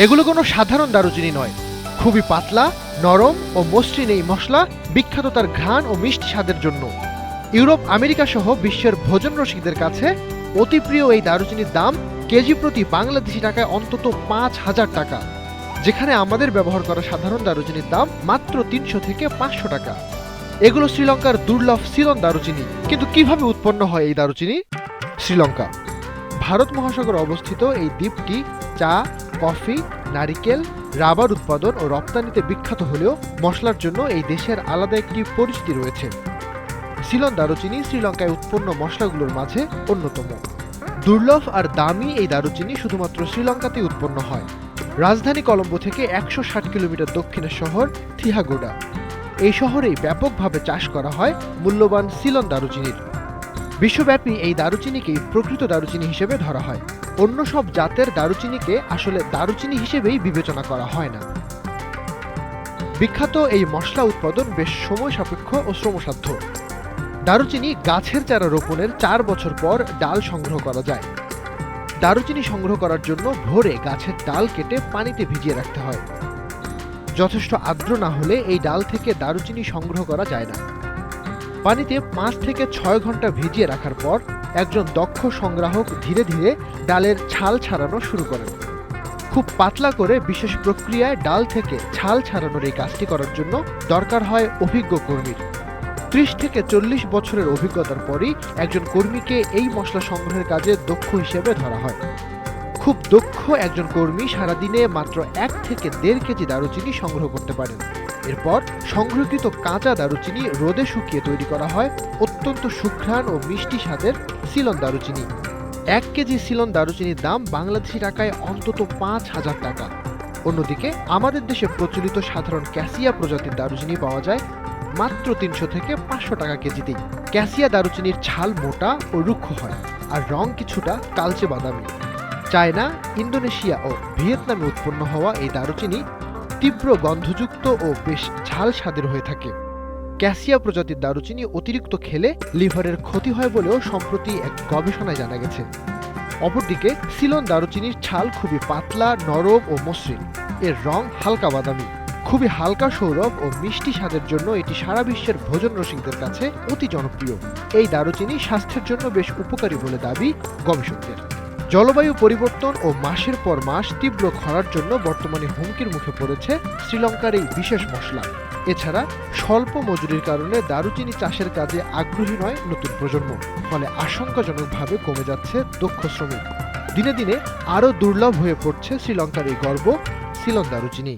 এগুলো কোনো সাধারণ দারুচিনি নয়। খুবই পাতলা, নরম ও মসৃণ এই মশলা বিখ্যাত তার ঘ্রাণ ও মিষ্টি স্বাদের জন্য। ইউরোপ, আমেরিকা সহ বিশ্বের ভোজন রসিকদের কাছে অতি প্রিয় এই দারুচিনির দাম কেজি প্রতি বাংলাদেশি টাকায় অন্তত পাঁচ হাজার টাকা, যেখানে আমাদের ব্যবহার করা সাধারণ দারুচিনির দাম মাত্র তিনশো থেকে পাঁচশো টাকা। এগুলো শ্রীলঙ্কার দুর্লভ সিলন দারুচিনি। কিন্তু কীভাবে উৎপন্ন হয় এই দারুচিনি? শ্রীলঙ্কা, ভারত মহাসাগর অবস্থিত এই দ্বীপটি চা কফি, নারিকেল, রাবার উৎপাদন ও রপ্তানিতে বিখ্যাত হলেও মশলার জন্য এই দেশের আলাদা একটি পরিচিতি রয়েছে। সিলন দারুচিনি শ্রীলঙ্কায় উৎপন্ন মশলাগুলোর মাঝে অন্যতম। দুর্লভ আর দামি এই দারুচিনি শুধুমাত্র শ্রীলঙ্কাতেই উৎপন্ন হয়। রাজধানী কলম্বো থেকে একশো ষাট কিলোমিটার দক্ষিণের শহর থিহাগোডা। এই শহরেই ব্যাপকভাবে চাষ করা হয় মূল্যবান সিলন দারুচিনির। বিশ্বব্যাপী এই দারুচিনিকেই প্রকৃত দারুচিনি হিসেবে ধরা হয়। অন্য সব জাতের দারুচিনিকে আসলে দারুচিনি হিসেবেই বিবেচনা করা হয় না। বিখ্যাত এই মশলা উৎপাদন বেশ সময় সাপেক্ষ ও শ্রমসাধ্য। দারুচিনি গাছের চারা রোপণের চার বছর পর ডাল সংগ্রহ করা যায়। দারুচিনি সংগ্রহ করার জন্য ভোরে গাছের ডাল কেটে পানিতে ভিজিয়ে রাখতে হয়। যথেষ্ট আর্দ্র না হলে এই ডাল থেকে দারুচিনি সংগ্রহ করা যায় না। পানিতে পাঁচ থেকে ছয় ঘণ্টা ভিজিয়ে রাখার পর একজন দক্ষ সংগ্রাহক ধীরে ধীরে ডালের ছাল ছাড়ানো শুরু করেন। খুব পাতলা করে বিশেষ প্রক্রিয়ায় ডাল থেকে ছাল ছাড়ানোর এই কাজটি করার জন্য দরকার হয় অভিজ্ঞ কর্মীর। ত্রিশ থেকে চল্লিশ বছরের অভিজ্ঞতার পরই একজন কর্মীকে এই মশলা সংগ্রহের কাজে দক্ষ হিসেবে ধরা হয়। খুব দক্ষ একজন কর্মী সারাদিনে মাত্র এক থেকে দেড় কেজি দারুচিনি সংগ্রহ করতে পারেন। এরপর সংগ্রহকৃত কাঁচা দারুচিনি রোদে শুকিয়ে তৈরি করা হয় অত্যন্ত সুঘ্রাণ ও মিষ্টি স্বাদের সিলন দারুচিনি। এক কেজি সিলন দারুচিনির দাম বাংলাদেশি টাকায় অন্তত পাঁচ হাজার টাকা। অন্যদিকে আমাদের দেশে প্রচলিত সাধারণ ক্যাসিয়া প্রজাতির দারুচিনি পাওয়া যায় মাত্র তিনশো থেকে পাঁচশো টাকা কেজিতেই। ক্যাসিয়া দারুচিনির ছাল মোটা ও রুক্ষ হয় আর রং কিছুটা কালচে বাদামি। চায়না, ইন্দোনেশিয়া ও ভিয়েতনামে উৎপন্ন হওয়া এই দারুচিনি তীব্র গন্ধযুক্ত ও বেশ ঝাল স্বাদের হয়ে থাকে। ক্যাসিয়া প্রজাতির দারুচিনি অতিরিক্ত খেলে লিভারের ক্ষতি হয় বলেও সম্প্রতি এক গবেষণায় জানা গেছে। অপরদিকে, সিলন দারুচিনির ছাল খুবই পাতলা, নরম ও মসৃণ। এর রং হালকা বাদামি। খুবই হালকা সৌরভ ও মিষ্টি স্বাদের জন্য এটি সারা বিশ্বের ভোজন রসিকদের কাছে অতি জনপ্রিয়। এই দারুচিনি স্বাস্থ্যের জন্য বেশ উপকারী বলে দাবি গবেষকদের। জলবায়ু পরিবর্তন ও মাসের পর মাস তীব্র খরার জন্য বর্তমানে হুমকির মুখে পড়েছে শ্রীলঙ্কার এই বিশেষ মশলা। এছাড়া স্বল্প মজুরির কারণে দারুচিনি চাষের কাজে আগ্রহী নয় নতুন প্রজন্ম, ফলে আশঙ্কাজনকভাবে কমে যাচ্ছে দক্ষ শ্রমিক। দিনে দিনে আরও দুর্লভ হয়ে পড়ছে শ্রীলঙ্কার এই গর্ব, সিলন দারুচিনি।